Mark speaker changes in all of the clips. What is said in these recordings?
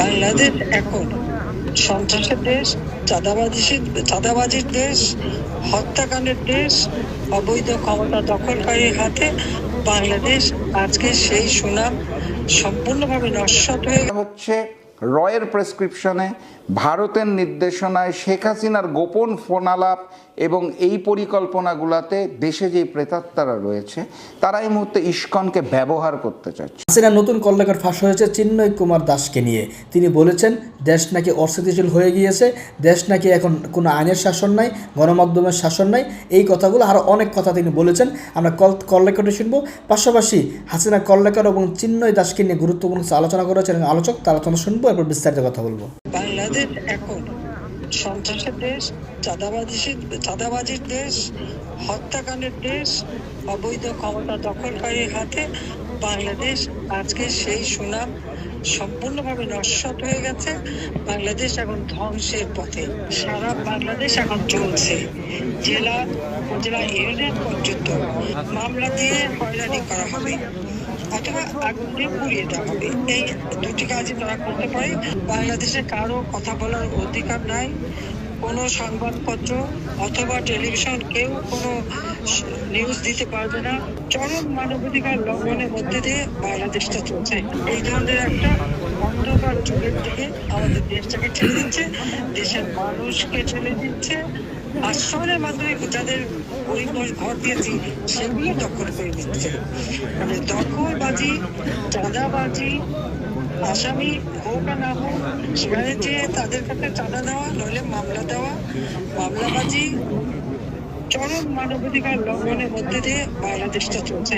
Speaker 1: বাংলাদেশ এখন সন্ত্রাসের দেশ, চাঁদাবাজি চাঁদাবাজির দেশ, হত্যাকাণ্ডের দেশ, অবৈধ ক্ষমতা দখলকারীর হাতে বাংলাদেশ আজকে সেই সুনাম সম্পূর্ণভাবে নস্বত হয়ে
Speaker 2: হচ্ছে রয়ের প্রেসক্রিপশনে ভারতের নির্দেশনায় শেখ হাসিনার গোপন ফোনালাপ এবং এই পরিকল্পনাগুলোতে দেশে যে প্রেতাত্মারা রয়েছে, তারা এই মুহূর্তে ইস্কনকে ব্যবহার করতে চাচ্ছে
Speaker 3: হাসিনার নতুন কল্লাকার ফাঁস হয়েছে চিন্ময় কুমার দাসকে নিয়ে। তিনি বলেছেন, দেশ নাকি অস্থিতিশীল হয়ে গিয়েছে, দেশ নাকি এখন কোনো আইনের শাসন নাই, গণমাধ্যমের শাসন নাই। এই কথাগুলো আরও অনেক কথা তিনি বলেছেন। আমরা কল কল্লাকারটি শুনব। পাশাপাশি হাসিনা কল্লাকার এবং চিন্ময় দাসকে নিয়ে গুরুত্বপূর্ণ আলোচনা করেছেন আলোচক, তার আলোচনা শুনব, এরপর বিস্তারিত কথা বলব।
Speaker 1: বাংলাদেশ এখন সন্ত্রাসের দেশ চাঁদাবাজি চাঁদাবাজির দেশ, হত্যাকাণ্ডের দেশ, অবৈধ ক্ষমতা দখলকারীর হাতে বাংলাদেশ আজকে সেই সুনাম সম্পূর্ণভাবে নস্বাত হয়ে গেছে। বাংলাদেশ এখন ধ্বংসের পথে। সারা বাংলাদেশ এখন চলছে। জেলা উপজেলা ইউনিয়ন পর্যন্ত মামলা দিয়ে হয়রানি করা হবে। অথবা আগুন পুড়িয়ে দেওয়া হবে। এই দুটি কাজই তারা করতে পারে। বাংলাদেশে কারও কথা বলার অধিকার নাই। কোনো সংবাদপত্র অথবা টেলিভিশন কেউ কোনো নিউজ দিতে পারবে না। চরম মানবাধিকার লঙ্ঘনের মধ্যে দিয়ে বাংলাদেশটা চলছে। এই ধরনের একটা অন্ধকার যুগের দিকে আমাদের দেশটাকে ঠেলে দিচ্ছে। দেশের মানুষকে ঠেলে দিচ্ছে। আশ্রমের মাধ্যমে যাদের পরিবার ঘর দিয়েছি, সেগুলো দখল করে দিচ্ছে মানে দখলবাজি, চাঁদাবাজি, আসামি হোক আর না হোক, সেখানে যে তাদের কাছে চাঁদা নেওয়া নইলে মামলা দেওয়া, মামলাবাজি, চরম মানবাধিকার লঙ্ঘনের মধ্যে দিয়ে বাংলাদেশটা চলছে।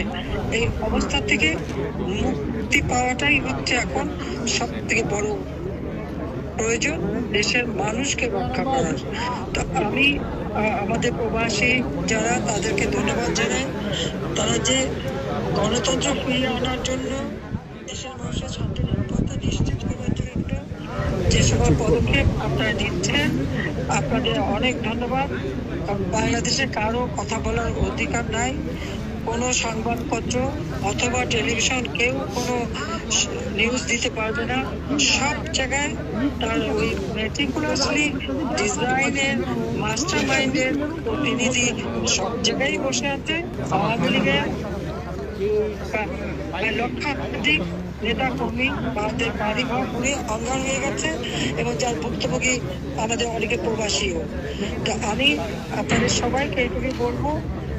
Speaker 1: এই অবস্থা থেকে মুক্তি পাওয়াটাই হচ্ছে এখন সব থেকে বড় প্রয়োজন দেশের মানুষকে রক্ষা করার। তো আমি আমাদের প্রবাসী যারা, তাদেরকে ধন্যবাদ জানাই। তারা যে গণতন্ত্র ফিরিয়ে আনার জন্য দেশের মানুষের শান্তি নিরাপত্তা নিশ্চিত করার জন্য যে সকল পদক্ষেপ আপনারা নিচ্ছেন, আপনাদের অনেক ধন্যবাদ। বাংলাদেশে কারও কথা বলার অধিকার নাই। কোনো সংবাদপত্র অথবা টেলিভিশন কেউ কোনো নিউজ দিতে পারবে না। সব জায়গায় তার ওই মেটিকুলাসলি ডিজাইনের মাস্টার মাইন্ডের প্রতিনিধি সব জায়গায় বসে আছে। আওয়ামী লীগের প্রায় লক্ষাধিক নেতা কর্মী তাদের বাড়ি ঘর পুড়ে অঙ্গার হয়ে গেছে এবং যার ভুক্তভোগী আমাদের অনেকে প্রবাসীও। তো আমি আপনাদের সবাইকে এটুকুই বলব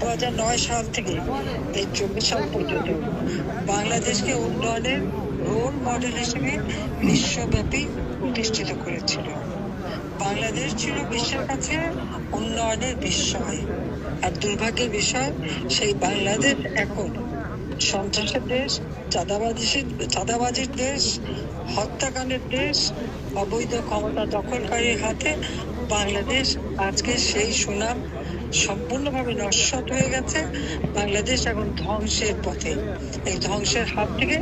Speaker 1: দু হাজার নয় সাল থেকে এই চব্বিশ সাল পর্যন্ত বাংলাদেশকে উন্নয়নের রোল মডেল হিসেবে বিশ্বব্যাপী প্রতিষ্ঠিত করেছিল। বাংলাদেশ ছিল বিশ্বের কাছে উন্নয়নের বিস্ময়। আর দুর্ভাগ্যের বিষয়, সেই বাংলাদেশ এখন সন্ত্রাসের দেশ চাঁদাবাজি চাঁদাবাজির দেশ, হত্যাকাণ্ডের দেশ, অবৈধ ক্ষমতা দখলকারীর হাতে বাংলাদেশ আজকে সেই সুনাম সম্পূর্ণভাবে নস্বাত হয়ে গেছে। বাংলাদেশ এখন ধ্বংসের পথে। এই ধ্বংসের হাত থেকে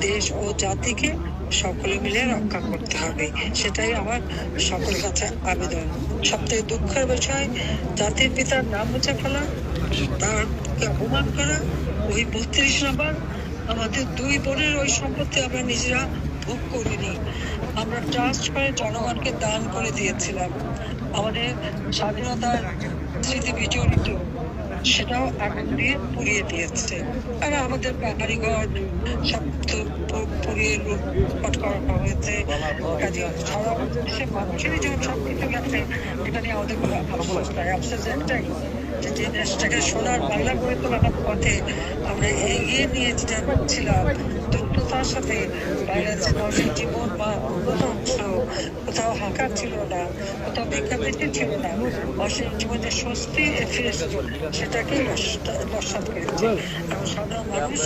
Speaker 1: দেশ ও জাতিকে সকলে মিলে রক্ষা করতে হবে। সেটাই আমার সকলের কাছে আবেদন। সবথেকে দুঃখের বিষয়, জাতির পিতার নাম মুছে ফেলা তারকে অপমান করা, ওই বত্রিশ নম্বর, আমাদের দুই বোনের ওই সম্পত্তি আমরা নিজেরা ভোগ করিনি। আমরা ট্রাস্ট করে জনগণকে দান করে দিয়েছিলাম। আমাদের স্বাধীনতার স্মৃতি বিজড়িত সেটাও আগুন দিয়ে পুড়িয়ে দিয়েছে। আর আমাদের বাড়িঘর সব তো পুড়িয়ে লুটপাট করা হয়েছে। কাজে সারা দেশের মানুষেরই যখন সব কিছু গেছে এটা নিয়ে আমাদের কোনো আফসোস নাই। আফসোস একটাই যে যে দেশটাকে সোনার বাংলা করে তোলার পথে আমরা এগিয়ে নিয়ে যাচ্ছিলাম দ্রুততার সাথে বাংলাদেশের মানুষের জীবন বা কোথাও হাঁকার ছিল না, কোথাও ভিক্ষাবৃত্তি ছিল না। মানুষের জীবনে স্বস্তি ফিরে এসেছিল সেটাকেই করেছে। এবং সাধারণ মানুষ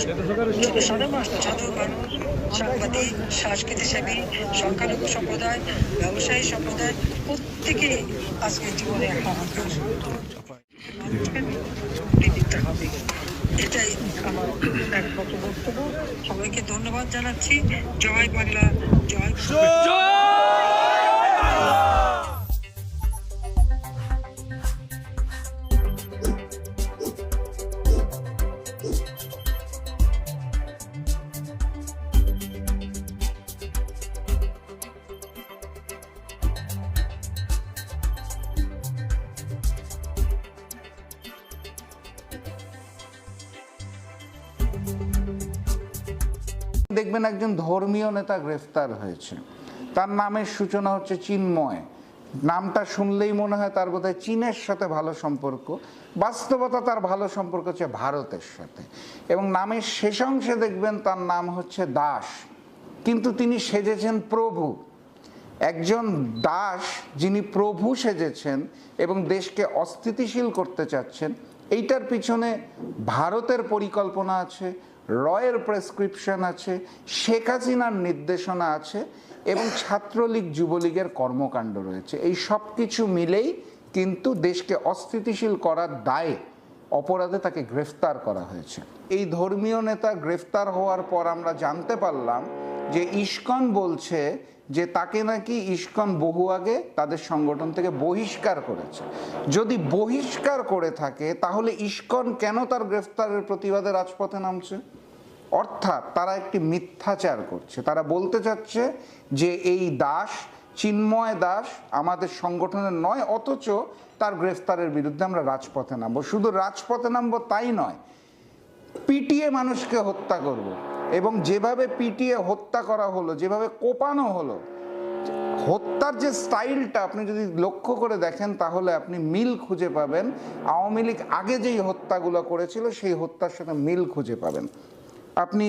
Speaker 1: সাধারণ মানুষ সাধারণ মানুষ, সাংবাদিক, সংস্কৃতিসেবী সংখ্যালঘু সম্প্রদায়, ব্যবসায়ী সম্প্রদায়, প্রত্যেকেই আজকে জীবনে হাহাকার দিতে হবে এটাই আমার একমাত্র বক্তব্য। সবাইকে ধন্যবাদ জানাচ্ছি। জয় বাংলা জয় বাংলা।
Speaker 2: দেখবেন একজন ধর্মীয় নেতা গ্রেফতার হয়েছে। তার নামের সূচনা হচ্ছে চিন্ময়। নামটা শুনলেই মনে হয় তার বোধহয় চীনের সাথে ভালো সম্পর্ক। বাস্তবতা তার ভালো সম্পর্ক হচ্ছে ভারতের সাথে। এবং নামের শেষ অংশে দেখবেন তার নাম হচ্ছে দাস। কিন্তু তিনি সেজেছেন প্রভু। একজন দাস যিনি প্রভু সেজেছেন এবং দেশকে অস্থিতিশীল করতে চাচ্ছেন, এইটার পিছনে ভারতের পরিকল্পনা আছে রয়ের প্রেসক্রিপশন আছে, শেখ হাসিনার নির্দেশনা আছে এবং ছাত্রলীগ যুবলীগের কর্মকাণ্ড রয়েছে। এই সব কিছু মিলেই কিন্তু দেশকে অস্থিতিশীল করার দায়ে অপরাধে তাকে গ্রেফতার করা হয়েছে। এই ধর্মীয় নেতা গ্রেফতার হওয়ার পর আমরা জানতে পারলাম যে ইস্কন বলছে যে তাকে নাকি ইস্কন বহু আগে তাদের সংগঠন থেকে বহিষ্কার করেছে। যদি বহিষ্কার করে থাকে, তাহলে ইস্কন কেন তার গ্রেফতারের প্রতিবাদে রাজপথে নামছে? অর্থাৎ তারা একটি মিথ্যাচার করছে। তারা বলতে চাচ্ছে যে এই দাস চিন্ময় দাস আমাদের সংগঠনের নয়, অথচ তার গ্রেফতারের বিরুদ্ধে আমরা রাজপথে নামবো। শুধু রাজপথে নামবো তাই নয়, পিটিয়ে মানুষকে হত্যা করব। এবং যেভাবে পিটিয়ে হত্যা করা হলো, যেভাবে কোপানো হলো, হত্যার যে স্টাইলটা আপনি যদি লক্ষ্য করে দেখেন, তাহলে আপনি মিল খুঁজে পাবেন। আওয়ামী লীগ আগে যেই হত্যাগুলো করেছিল, সেই হত্যার সাথে মিল খুঁজে পাবেন। আপনি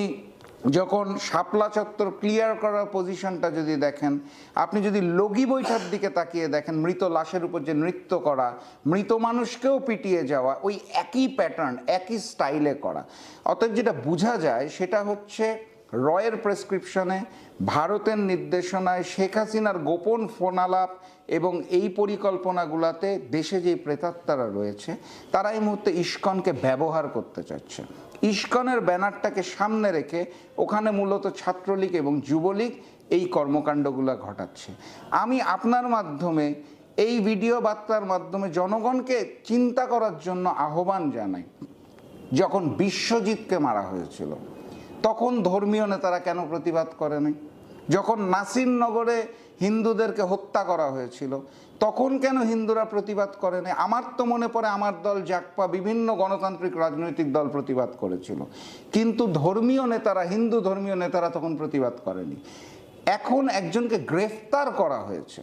Speaker 2: যখন শাপলা চত্বর ক্লিয়ার করার পজিশনটা যদি দেখেন, আপনি যদি লগি বৈঠার দিকে তাকিয়ে দেখেন, মৃত লাশের উপর যে নৃত্য করা, মৃত মানুষকেও পিটিয়ে যাওয়া, ওই একই প্যাটার্ন একই স্টাইলে করা। অতএব যেটা বোঝা যায় সেটা হচ্ছে রয়ের প্রেসক্রিপশনে, ভারতের নির্দেশনায় শেখ হাসিনার গোপন ফোনালাপ এবং এই পরিকল্পনাগুলোতে দেশে যে প্রেতাত্মারা রয়েছে, তারা এই মুহূর্তে ইস্কনকে ব্যবহার করতে চাচ্ছে। ইস্কনের ব্যানারটাকে সামনে রেখে ওখানে মূলত ছাত্রলীগ এবং যুবলীগ এই কর্মকাণ্ডগুলো ঘটাচ্ছে। আমি আপনার মাধ্যমে এই ভিডিও বার্তার মাধ্যমে জনগণকে চিন্তা করার জন্য আহ্বান জানাই, যখন বিশ্বজিৎকে মারা হয়েছিল। তখন ধর্মীয় নেতারা কেন প্রতিবাদ করেনি যখন নাসিরনগরে হিন্দুদেরকে হত্যা করা হয়েছিল, তখন কেন হিন্দুরা প্রতিবাদ করেনি আমার তো মনে পড়ে আমার দল জাকপা বিভিন্ন গণতান্ত্রিক রাজনৈতিক দল প্রতিবাদ করেছিল। কিন্তু ধর্মীয় নেতারা, হিন্দু ধর্মীয় নেতারা তখন প্রতিবাদ করেনি। এখন একজনকে গ্রেফতার করা হয়েছে।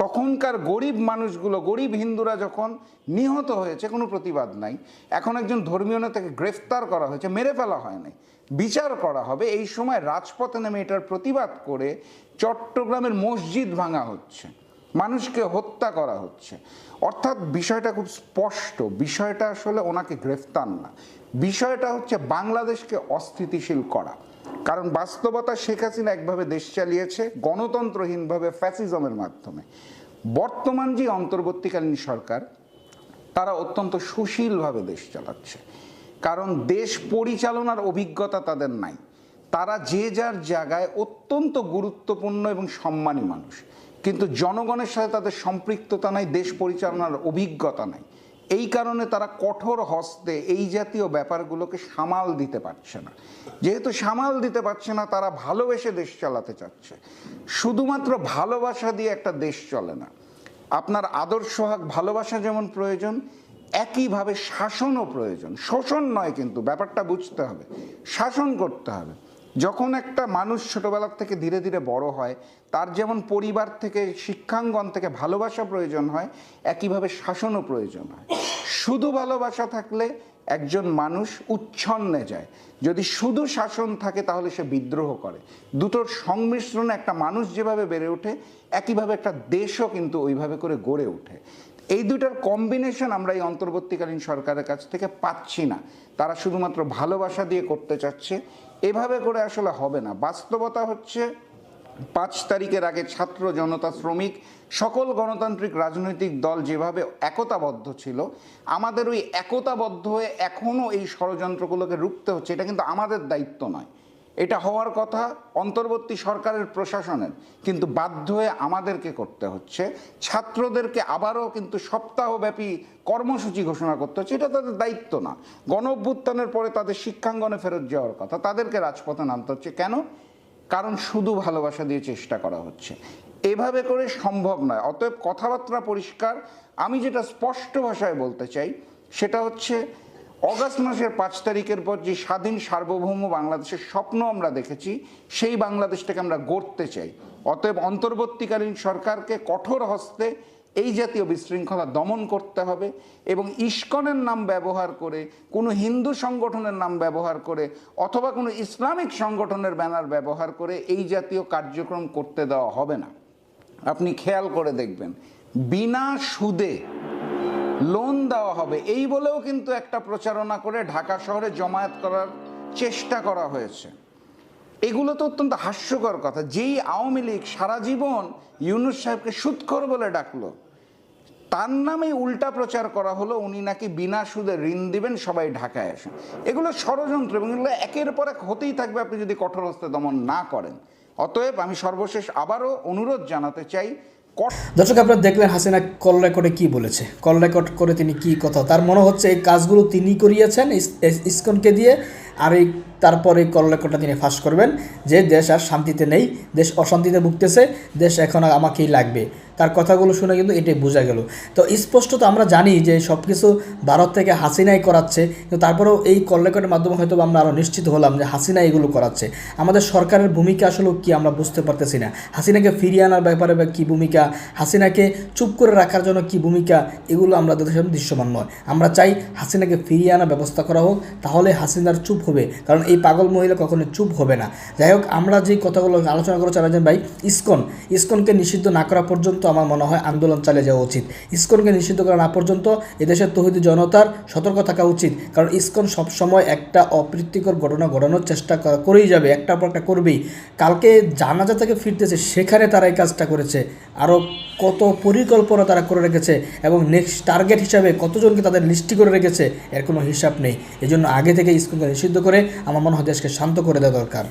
Speaker 2: তখনকার গরিব মানুষগুলো, গরিব হিন্দুরা যখন নিহত হয়েছে, কোনো প্রতিবাদ নাই। এখন একজন ধর্মীয় নেতাকে গ্রেফতার করা হয়েছে, মেরে ফেলা হয় নাই। বিচার করা হবে। এই সময় রাজপথে নেমে এটার প্রতিবাদ করে চট্টগ্রামের মসজিদ ভাঙা হচ্ছে। মানুষকে হত্যা করা হচ্ছে। অর্থাৎ বিষয়টা খুব স্পষ্ট। বিষয়টা আসলে ওনাকে গ্রেফতার না। বিষয়টা হচ্ছে বাংলাদেশকে অস্থিতিশীল করা। কারণ বাস্তবতা শেখ হাসিনা একভাবে দেশ চালিয়েছে, গণতন্ত্রহীনভাবে ফ্যাসিজমের মাধ্যমে। বর্তমান যে অন্তর্বর্তীকালীন সরকার, তারা অত্যন্ত সুশীলভাবে দেশ চালাচ্ছে। কারণ দেশ পরিচালনার অভিজ্ঞতা তাদের নাই। তারা যে যার জায়গায় অত্যন্ত গুরুত্বপূর্ণ এবং সম্মানী মানুষ। কিন্তু জনগণের সাথে তাদের সম্পৃক্ততা নাই, দেশ পরিচালনার অভিজ্ঞতা নাই। এই কারণে তারা কঠোর হস্তে এই জাতীয় ব্যাপারগুলোকে সামাল দিতে পারছে না। যেহেতু সামাল দিতে পারছে না, তারা ভালোবেসে দেশ চালাতে চাচ্ছে। শুধুমাত্র ভালোবাসা দিয়ে একটা দেশ চলে না। আপনার আদর্শ হক, ভালোবাসা যেমন প্রয়োজন, একইভাবে শাসনও প্রয়োজন। শোষণ নয় কিন্তু, ব্যাপারটা বুঝতে হবে। শাসন করতে হবে। যখন একটা মানুষ ছোটবেলার থেকে ধীরে ধীরে বড় হয়, তার যেমন পরিবার থেকে, শিক্ষাঙ্গন থেকে ভালোবাসা প্রয়োজন হয়, একইভাবে শাসনও প্রয়োজন হয়। শুধু ভালোবাসা থাকলে একজন মানুষ উচ্ছন্নে যায়। যদি শুধু শাসন থাকে, তাহলে সে বিদ্রোহ করে। দুটোর সংমিশ্রণে একটা মানুষ যেভাবে বেড়ে ওঠে, একইভাবে একটা দেশও কিন্তু ওইভাবে করে গড়ে ওঠে। এই দুটার কম্বিনেশন আমরা এই অন্তর্বর্তীকালীন সরকারের কাছ থেকে পাচ্ছি না। তারা শুধুমাত্র ভালোবাসা দিয়ে করতে চাচ্ছে এভাবে করে আসলে হবে না। বাস্তবতা হচ্ছে, পাঁচ তারিখের আগে ছাত্র জনতা শ্রমিক, সকল গণতান্ত্রিক রাজনৈতিক দল যেভাবে একতাবদ্ধ ছিল, আমাদের ওই একতাবদ্ধ হয়ে এখনও এই ষড়যন্ত্রগুলোকে রুখতে হচ্ছে, এটা কিন্তু আমাদের দায়িত্ব নয়। এটা হওয়ার কথা অন্তর্বর্তী সরকারের প্রশাসনের। কিন্তু বাধ্য হয়ে আমাদেরকে করতে হচ্ছে। ছাত্রদেরকে আবারও কিন্তু সপ্তাহব্যাপী কর্মসূচি ঘোষণা করতে হচ্ছে। এটা তাদের দায়িত্ব না। গণ অভ্যুত্থানের পরে তাদের শিক্ষাঙ্গনে ফেরত যাওয়ার কথা। তাদেরকে রাজপথে নামতে হচ্ছে। কেন? কারণ শুধু ভালোবাসা দিয়ে চেষ্টা করা হচ্ছে। এভাবে করে সম্ভব নয়। অতএব কথাবার্তা পরিষ্কার। আমি যেটা স্পষ্ট ভাষায় বলতে চাই, সেটা হচ্ছে অগাস্ট মাসের পাঁচ তারিখের পর যে স্বাধীন সার্বভৌম বাংলাদেশের স্বপ্ন আমরা দেখেছি, সেই বাংলাদেশটাকে আমরা গড়তে চাই। অতএব অন্তর্বর্তীকালীন সরকারকে কঠোর হস্তে এই জাতীয় বিশৃঙ্খলা দমন করতে হবে এবং ইস্কনের নাম ব্যবহার করে, কোনো হিন্দু সংগঠনের নাম ব্যবহার করে, অথবা কোনো ইসলামিক সংগঠনের ব্যানার ব্যবহার করে এই জাতীয় কার্যক্রম করতে দেওয়া হবে না। আপনি খেয়াল করে দেখবেন, বিনা সুদে লোন দেওয়া হবে। এই বলেও কিন্তু একটা প্রচারণা করে ঢাকা শহরে জমায়েত করার চেষ্টা করা হয়েছে। এগুলো তো অত্যন্ত হাস্যকর কথা। যেই আওয়ামী লীগ সারা জীবন ইউনুস সাহেবকে সুৎখর বলে ডাকলো, তার নামে উল্টা প্রচার করা হলো, উনি নাকি বিনা সুদে ঋণ দিবেন, সবাই ঢাকায় আসেন এগুলো ষড়যন্ত্র এবং এগুলো একের পর এক হতেই থাকবে আপনি যদি কঠোর হস্তে দমন না করেন। অতএব আমি সর্বশেষ আবারও অনুরোধ জানাতে চাই
Speaker 3: দর্শক, আপনারা দেখলেন হাসিনা কল রেকর্ডে কি বলেছে। কল রেকর্ড করে তিনি কি কথা। তার মনে হচ্ছে এই কাজগুলো তিনি করিয়েছেন ইস- ইস- ইসকনকে দিয়ে। আর এই তারপরে এই কল রেকর্ডটা তিনি ফাঁস করবেন যে দেশ আর শান্তিতে নেই, দেশ অশান্তিতে ভুগতেছে, দেশ এখন আমাকেই লাগবে। তার কথাগুলো শুনে কিন্তু এটাই বোঝা গেল। তো স্পষ্ট তো আমরা জানি যে সব কিছু ভারত থেকে হাসিনাই করাচ্ছে, কিন্তু তারপরেও এই কল রেকর্ডের মাধ্যমে হয়তো আমরা আরও নিশ্চিত হলাম যে হাসিনা এগুলো করাচ্ছে। আমাদের সরকারের ভূমিকা আসলে কি আমরা বুঝতে পারতেছি না। হাসিনাকে ফিরিয়ে আনার ব্যাপারে কী ভূমিকা, হাসিনাকে চুপ করে রাখার জন্য কি ভূমিকা, এগুলো আমরা সামনে দৃশ্যমান নয়। আমরা চাই হাসিনাকে ফিরিয়ে আনার ব্যবস্থা করা হোক, তাহলে হাসিনার চুপ হবে। কারণ এই পাগল মহিলা কখনো চুপ হবে না। যাই হোক, আমরা যে কথাগুলো আলোচনা করে চালাচ্ছেন ভাই, ইসকন। ইসকনকে নিষিদ্ধ না করা পর্যন্ত আমার মনে হয় আন্দোলন চালিয়ে যাওয়া উচিত। ইসকনকে নিষিদ্ধ করা না পর্যন্ত এদেশের তহিদি জনতার সতর্ক থাকা উচিত। কারণ ইসকন সবসময় একটা অপ্রীতিকর ঘটনা ঘটানোর চেষ্টা করেই যাবে একটা পর একটা করবেই। কালকে জানাজা থেকে ফিরতেছে, সেখানে তারা এই কাজটা করেছে। আরও কত পরিকল্পনা তারা করে রেখেছে এবং নেক্সট টার্গেট হিসাবে কতজনকে তাদের লিস্টি করে রেখেছে, এর কোনো হিসাব নেই। এজন্য আগে থেকে ইসকনকে নিষিদ্ধ করে আমার মনে হয় দেশকে শান্ত করে দেওয়া দরকার।